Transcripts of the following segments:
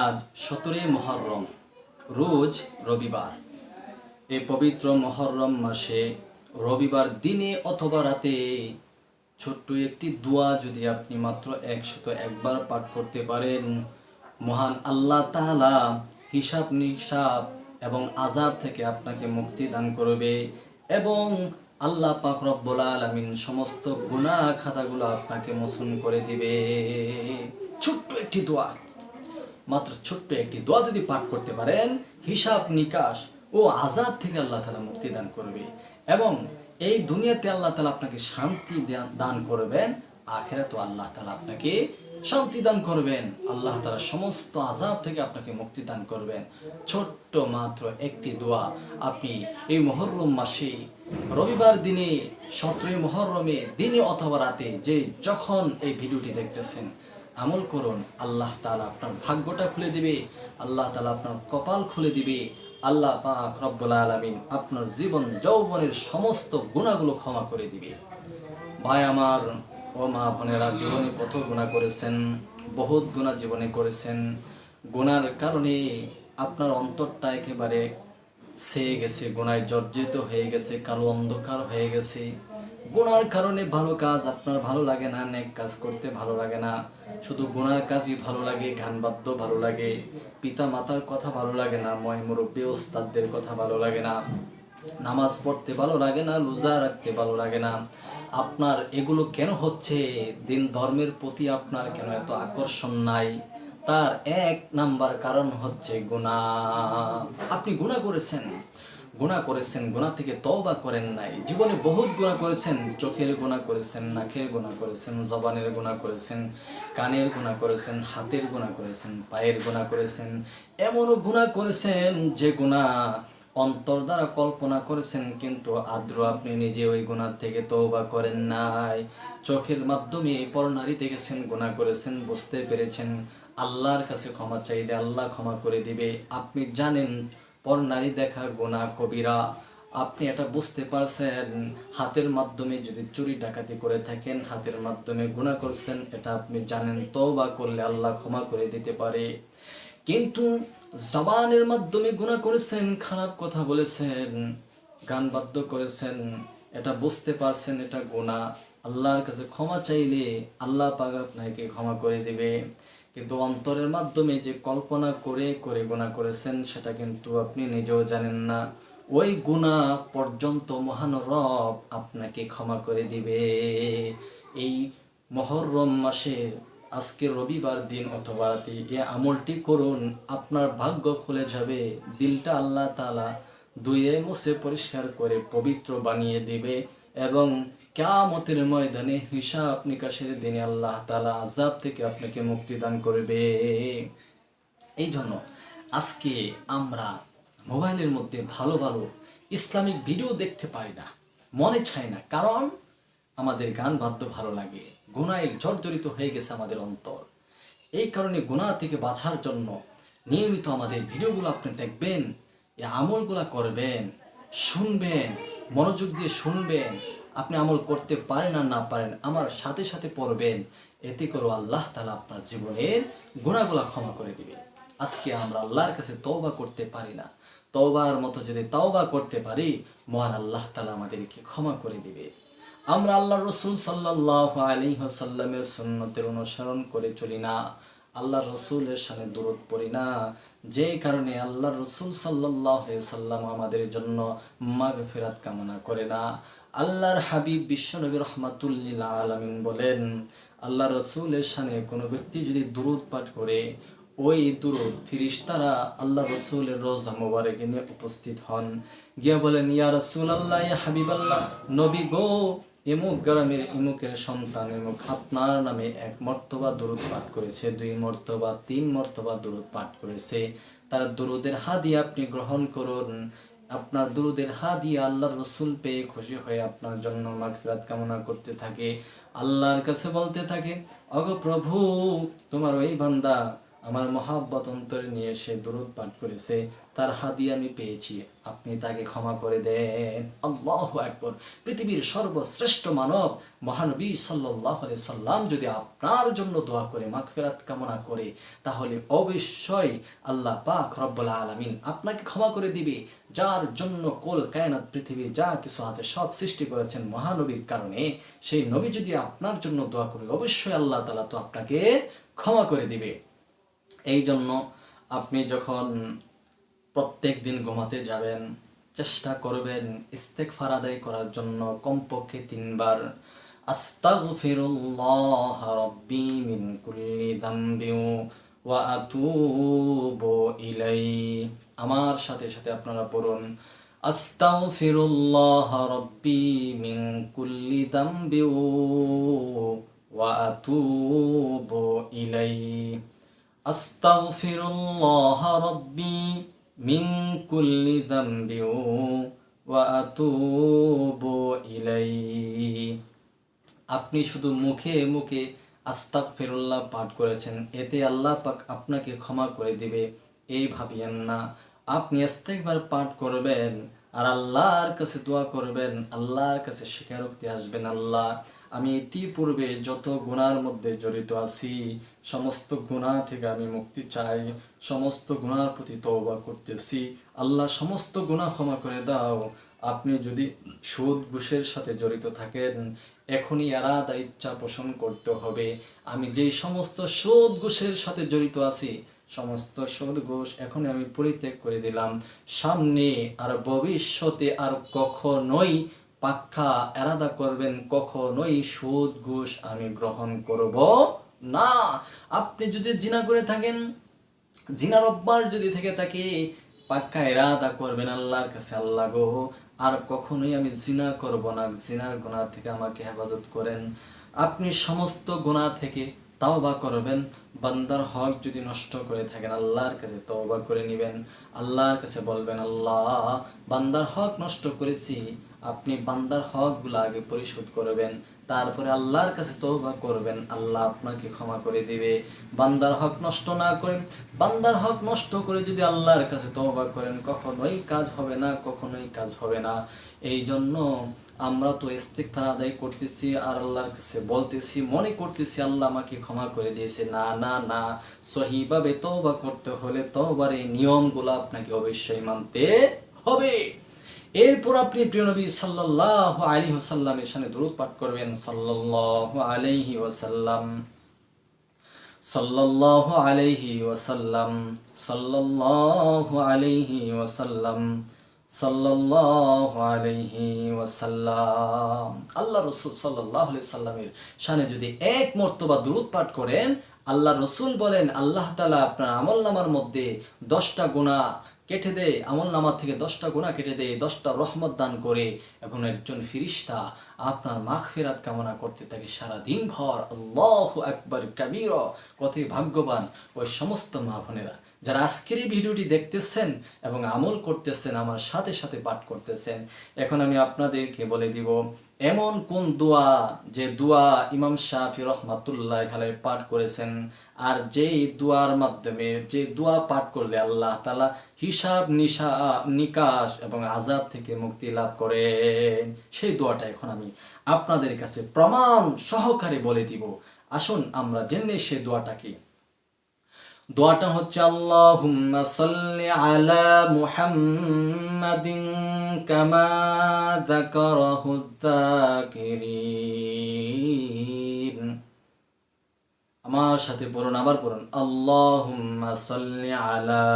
আজ সতেরোই মহরম, রোজ রবিবার। এ পবিত্র মহরম মাসে রবিবার দিনে অথবা রাতে ছোট্ট একটি দোয়া যদি আপনি মাত্র একশত একবার পাঠ করতে পারেন, মহান আল্লাহ তাআলা হিসাব নিসাব এবং আজাব থেকে আপনাকে মুক্তি দান করবে এবং আল্লাহ পাক রব্বুল আলামিন সমস্ত গুনাহ খাতাগুলো আপনাকে মোচন করে দিবে। ছোট্ট একটি দোয়া। মাত্র ছোট্ট একটি দোয়া যদি পাঠ করতে পারেন, হিসাব নিকাশ ও আজাব থেকে আল্লাহ তালা মুক্তি দান করবে এবং এই দুনিয়াতে আল্লাহ তালা আপনাকে শান্তি দান করবেন আখেরা তো আল্লাহ তালা আপনাকে শান্তি দান করবেন, আল্লাহ তালা সমস্ত আজাব থেকে আপনাকে মুক্তি দান করবেন। ছোট্ট মাত্র একটি দোয়া, আপনি এই মহরম মাসে, রবিবার দিনে, সতেরোই মহরমে, দিনে অথবা রাতে যে যখন এই ভিডিওটি দেখতেছেন আমল করুন, আল্লাহ তাআলা আপনার ভাগ্যটা খুলে দিবে, আল্লাহ তালা আপনার কপাল খুলে দিবে, আল্লাহ পাক রব্বুল আলামিন আপনার জীবন যৌবনের সমস্ত গুণাগুলো ক্ষমা করে দিবে। ভাই আমার, ও মা বোনেরা জীবনে কত গুণা করেছেন, বহুত গুণা জীবনে করেছেন। গুণার কারণে আপনার অন্তরটা একেবারে সেয়ে গেছে, গুণায় জর্জিত হয়ে গেছে, কালো অন্ধকার হয়ে গেছে। গুণার কারণে ভালো কাজ আপনার ভালো লাগে না, নেক কাজ করতে ভালো লাগে না। শুধু গুণার কাজই ভালো লাগে, গান বাদ্য ভালো লাগে পিতা মাতার কথা ভালো লাগে না, ময় মুরব্বী ওস্তাদদের কথা ভালো লাগে না। নামাজ পড়তে ভালো লাগে না, রোজা রাখতে ভালো লাগে না। আপনার এগুলো কেন হচ্ছে? দিন ধর্মের প্রতি আপনার কেন এত আকর্ষণ নাই? তার এক নাম্বার কারণ হচ্ছে গুণা আপনি গুণা করেছেন। গুণা করেছেন গুণা থেকে তওবা করেন নাই। জীবনে বহুত গুণা করেছেন, চোখের গুণা করেছেন, নাকের গুণা করেছেন, জবানের গুণা করেছেন, কানের গুণা করেছেন, হাতের গুণা করেছেন, পায়ের গুণা করেছেন। এমনও গুণা করেছেন যে গুণা অন্তর দ্বারা কল্পনা করেছেন, কিন্তু আদ্র আপনি নিজে ওই গুণার থেকে তওবা করেন নাই। চোখের মাধ্যমে পরনারী দেখেছেন গুণা করেছেন, বুঝতে পেরেছেন। আল্লাহর কাছে ক্ষমা চাইলে আল্লাহ ক্ষমা করে দিবে। আপনি জানেন পরনারী দেখা গোনা কবিরা। আপনি এটা বুঝতে পারছেন, হাতের মাধ্যমে যদি চুরি ডাকাতি করে থাকেন, হাতের মাধ্যমে গুণা করছেন, এটা আপনি জানেন তো বা করলে আল্লাহ ক্ষমা করে দিতে পারে। কিন্তু জবানের মাধ্যমে গুণা করেছেন, খারাপ কথা বলেছেন, গান বাদ্য করেছেন, এটা বুঝতে পারছেন, এটা গুণা আল্লাহর কাছে ক্ষমা চাইলে আল্লাহ পাক আপনাকে ক্ষমা করে দিবে। কিন্তু অন্তরের মাধ্যমে যে কল্পনা করে করে গুণা করেছেন, সেটা কিন্তু আপনি নিজেও জানেন না। ওই গুণা পর্যন্ত মহান রব আপনাকে ক্ষমা করে দিবে। এই মহরম মাসের আজকে রবিবার দিন অথবা রাতে এ আমলটি করুন, আপনার ভাগ্য খুলে যাবে। দিলটা আল্লাহ তালা ধুয়ে মুছে পরিষ্কার করে পবিত্র বানিয়ে দিবে এবং কেয়ামতের ময়দানে হিসাব নিকাশের দিনে আল্লাহ তালা আজাব থেকে আপনাকে মুক্তি দান করবে। এই জন্য আজকে আমরা মোবাইলের মধ্যে ভালো ভালো ইসলামিক ভিডিও দেখতে পাই না, মনে চায় না, কারণ আমাদের গান বাদ্য ভালো লাগে গুনায় জর্জরিত হয়ে গেছে আমাদের অন্তর। এই কারণে গুনাহ থেকে বাঁচার জন্য নিয়মিত আমাদের ভিডিওগুলো আপনি দেখবেন, এই আমলগুলো করবেন, শুনবেন, মনোযোগ দিয়ে শুনবেন আপনি আমল করতে পারেন আর না পারেন, আমার সাথে সাথে পড়বেন। এতে করে আল্লাহ তালা আপনার জীবনের গুণাগুলা ক্ষমা করে দিবে আজকে আমরা আল্লাহর কাছে তওবা করতে পারি না। তওবার মতো যদি তওবা করতে পারি, মহান আল্লাহ তালা আমাদেরকে ক্ষমা করে দিবে। আমরা আল্লাহ রসুল সাল্লাহ আলী সাল্লামের সুন্নতের অনুসরণ করে চলি না। আল্লাহ রসুলের সামনে দূরত পড়ি না। যে কারণে আল্লাহ রসুল সাল্লাহ সাল্লাম আমাদের জন্য মাগ ফেরাত কামনা করে না। আল্লাহর হাবিব বিশ্বনবী রহমাতুল্লিল আলমিন বলেন, আল্লাহ রসুলের সামনে কোনো ব্যক্তি যদি দূরত পাঠ করে, ওই দুরুদ ফিরিস্তারা আল্লাহ রসুলের রোজা মোবারকে নিয়ে উপস্থিত হন। গিয়া বলেন, ইয়া রসুল আল্লাহ ইয়া হাবিব আল্লাহ নবী গো, এমুক গ্রামের ইমুকের সন্তান, এমুক আপনার নামে এক মর্তবা দূরত পাঠ করেছে, দুই মর্তবা, তিন মর্তবা দূরত পাঠ করেছে। তার দুরুদের হাদি আপনি গ্রহণ করুন। আপনার দুরুদের হা দিয়ে আল্লাহর রসুল পেয়ে খুশি হয়ে আপনার জন্য মাগফিরাত কামনা করতে থাকে, আল্লাহর কাছে বলতে থাকে, অগ প্রভু, তোমার ওই বান্দা আমার মহাব্বত অন্তরে নিয়ে সে দূরত পাঠ করেছে, তার হাদি আমি পেয়েছি। আপনি তাকে ক্ষমা করে দেন। আল্লাহ একবার পৃথিবীর সর্বশ্রেষ্ঠ মানব মহানবী সাল্লাহ সাল্লাম যদি আপনার জন্য দোয়া করে, মাগফিরাত কামনা করে, তাহলে অবশ্যই আল্লাহ পাক রব্বুল আলামিন আপনাকে ক্ষমা করে দিবে। যার জন্য কোল কায়নাত পৃথিবী যা কিছু আছে সব সৃষ্টি করেছেন মহানবীর কারণে, সেই নবী যদি আপনার জন্য দোয়া করে, অবশ্যই আল্লাহ তালা তো আপনাকে ক্ষমা করে দিবে। এই জন্য আপনি যখন প্রত্যেক দিন ঘুমাতে যাবেন, চেষ্টা করবেন ইস্তেকফার আদায় করার জন্য কমপক্ষে তিনবার। আস্তাগফিরুল্লাহ রব্বি মিন কুল্লি যামবি ওয়া আতুবু ইলাইহি। আমার সাথে সাথে আপনারা পড়ুন। আস্তাগফিরুল্লাহ রব্বি মিন কুল্লি যামবি ওয়া আতুবু ইলাইহি। আস্তাগফিরুল্লাহ রব্বি মিন কুল্লি যামবি ওয়া আতুবু ইলাইহি। আপনি শুধু মুখে মুখে আস্তাক ফিরুল্লাহ পাঠ করেছেন, এতে আল্লাহ পাক আপনাকে ক্ষমা করে দিবে এই ভাবিয়েন না। আপনি ইস্তেকবার পাঠ করবেন আর আল্লাহর কাছে দোয়া করবেন, আল্লাহর কাছে স্বীকারোক্তি আসবেন আল্লাহ। আমি ইতিপূর্বে যত গুণার মধ্যে জড়িত আছি, সমস্ত গুণা থেকে আমি মুক্তি চাই, সমস্ত গুণার প্রতি তওবা করতেছি। আল্লাহ সমস্ত গুণা ক্ষমা করে দাও। আপনি যদি সুদ, ঘুষের সাথে জড়িত থাকেন, এখনই এরাদা, ইচ্ছা পোষণ করতে হবে। আমি যেই সমস্ত সুদ, ঘুষের সাথে জড়িত আছি, সমস্ত সুদ, ঘুষ এখন আমি পরিত্যাগ করে দিলাম। সামনে আর ভবিষ্যতে আর কখনোই পাক্কা এরাদা করবেন, কখনোই সুদ, ঘুষ আমি গ্রহণ করব না। আপনি যদি জিনা করে থাকেন, জিনার অভ্যাস যদি থেকে থাকে পাক্কা এরাদা করবেন আল্লাহর কাছে, আল্লাহ গো। আর কখনোই আমি জিনা করব না, জিনার গোনা থেকে আমাকে হেফাজত করেন। আপনি সমস্ত গোনা থেকে তাও বা করবেন। বান্দার হক যদি নষ্ট করে থাকেন, আল্লাহর কাছে তওবা করে নেবেন। আল্লাহর কাছে বলবেন, আল্লাহ, বান্দার হক নষ্ট করেছি, আপনি বান্দার হকগুলো আগে পরিশোধ করবেন। তারপরে আল্লাহর কাছে তওবা করবেন, আল্লাহ আপনাকে ক্ষমা করে দিবে। বান্দার হক নষ্ট না করেন বান্দার হক নষ্ট করে যদি আল্লাহর কাছে তওবা করেন, কখনোই কাজ হবে না, কখনোই কাজ হবে না। এই জন্য আমরা তো ইস্তেকফার আদায় করতেছি, আর আল্লাহর কাছে বলতেছি, মনে করতেছি আল্লাহ আমাকে ক্ষমা করে দিয়েছে। না না না, সহিভাবে তওবা করতে হলে তওবার এই নিয়মগুলো আপনাকে অবশ্যই মানতে হবে। এরপর আপনি প্রিয় নবী সাল্লাল্লাহু আলাইহি ওয়াসাল্লামের সামনে দরুদ পাঠ করবেন। সাল্লাল্লাহু আলাইহি ওসাল্লাম সাল্লাল্লাহু আলাইহি ওয়াসাল্লাম, সাল্লাল্লাহু আলাইহি ওয়াসাল্লাম সাল্লাল্লাহু আলাইহি ওয়াসাল্লাম। আল্লাহ রসুল সাল্লাল্লাহু আলাইহি সাল্লামের শানে যদি এক মর্তবা দরুদ পাঠ করেন, আল্লাহ রসুল বলেন, আল্লাহ তাআলা আপনার আমল নামার মধ্যে দশটা গুণা কেটে দেয় আমল নামার থেকে দশটা গুণা কেটে দেয়, দশটা রহমত দান করে এবং একজন ফিরিস্তা আপনার মাগফিরাত কামনা করতে থাকে সারাদিন ভর আল্লাহ একবার কাবির। কতই ভাগ্যবান। ওই সমস্ত মা যারা আজকের এই ভিডিওটি দেখতেছেন এবং আমল করতেছেন, আমার সাথে সাথে পাঠ করতেছেন, এখন আমি আপনাদেরকে বলে দিব, এমন কোন দোয়া যে দোয়া ইমাম শাহি রহমাতুল্লাহ আলাই পাঠ করেছেন আর যেই দোয়ার মাধ্যমে, যে দোয়া পাঠ করলে আল্লাহ তালা হিসাব নিশা, নিকাশ এবং আজাব থেকে মুক্তি লাভ করেন। সেই দোয়াটা এখন আমি আপনাদের কাছে প্রমাণ সহকারে বলে দিব। আসুন আমরা জেনে সে দোয়াটা কি? দোয়াটা হচ্ছে, আল্লাহুম্মা সাল্লি আলা মুহাম্মাদিন কামা যাকারাহু যাকিরিন। আমার সাথে পড়ুন, আবার পড়ুন, আল্লাহুম্মা সাল্লি আলা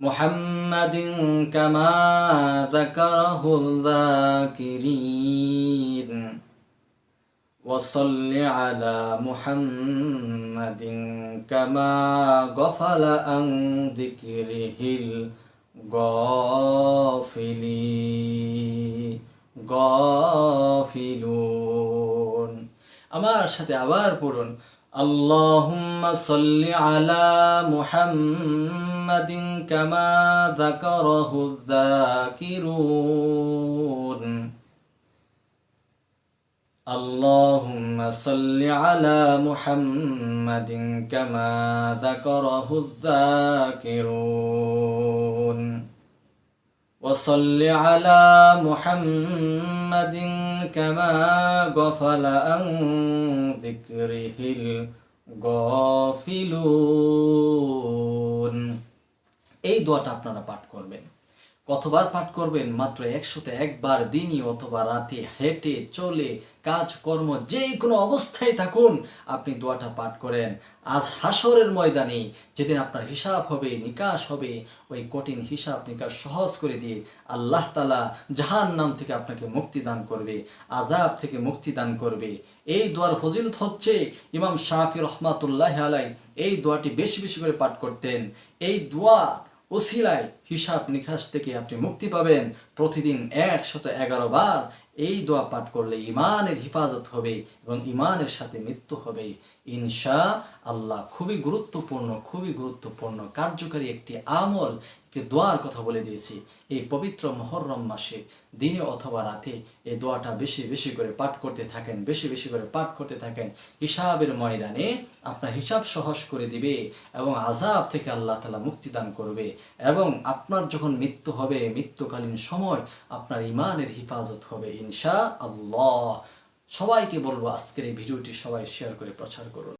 মুহাম্মাদিন কামা যাকারাহু যাকিরিন। وصل على محمد كما غفل عن ذكره الغافلين غافلون আমার সাথে আবার পড়ুন আল্লাহুম্মা সাল্লি আলা মুহাম্মাদিন কামা যাকারাহু যাকিরুন اللهم صل على محمد كما ذكره الذاكرون وصل على محمد كما غفل عن ذكره الغافلون এই দোয়াটা আপনারা পাঠ করবেন কতবার পাঠ করবেন? মাত্র একশোতে একবার দিনই অথবা রাতে হেঁটে, চলে, কাজ, কর্ম, যে কোনো অবস্থায় থাকুন, আপনি দোয়াটা পাঠ করেন। আজ হাসরের ময়দানে যেদিন আপনার হিসাব হবে, নিকাশ হবে, ওই কঠিন হিসাব, নিকাশ সহজ করে দিয়ে আল্লাহ তালা জাহান নাম থেকে আপনাকে মুক্তি দান করবে আজাব থেকে মুক্তি দান করবে। এই দোয়ার ফজিলত হচ্ছে, ইমাম শাহি রহমাতুল্লাহ আলাই এই দোয়াটি বেশি বেশি করে পাঠ করতেন। এই দোয়া ওসিলায় হিসাব নিকাশ থেকে আপনি মুক্তি পাবেন। প্রতিদিন একশত এগারো বার এই দোয়া পাঠ করলে ইমানের হেফাজত হবে এবং ইমানের সাথে মৃত্যু হবে। ইনশা আল্লাহ খুবই গুরুত্বপূর্ণ খুবই গুরুত্বপূর্ণ, কার্যকারী একটি আমল একটি দোয়ার কথা বলে দিয়েছি, এই পবিত্র মহরম মাসে, দিনে অথবা রাতে এই দোয়াটা বেশি বেশি করে পাঠ করতে থাকেন, বেশি বেশি করে পাঠ করতে থাকেন। হিসাবের ময়দানে আপনার হিসাব সহজ করে দিবে এবং আজাব থেকে আল্লাহ তালা মুক্তিদান করবে এবং আপনার যখন মৃত্যু হবে, মৃত্যুকালীন সময় আপনার ইমানের হেফাজত হবে ইনশা আল্লাহ সবাইকে বলব আজকের এই ভিডিওটি সবাই শেয়ার করে প্রচার করুন।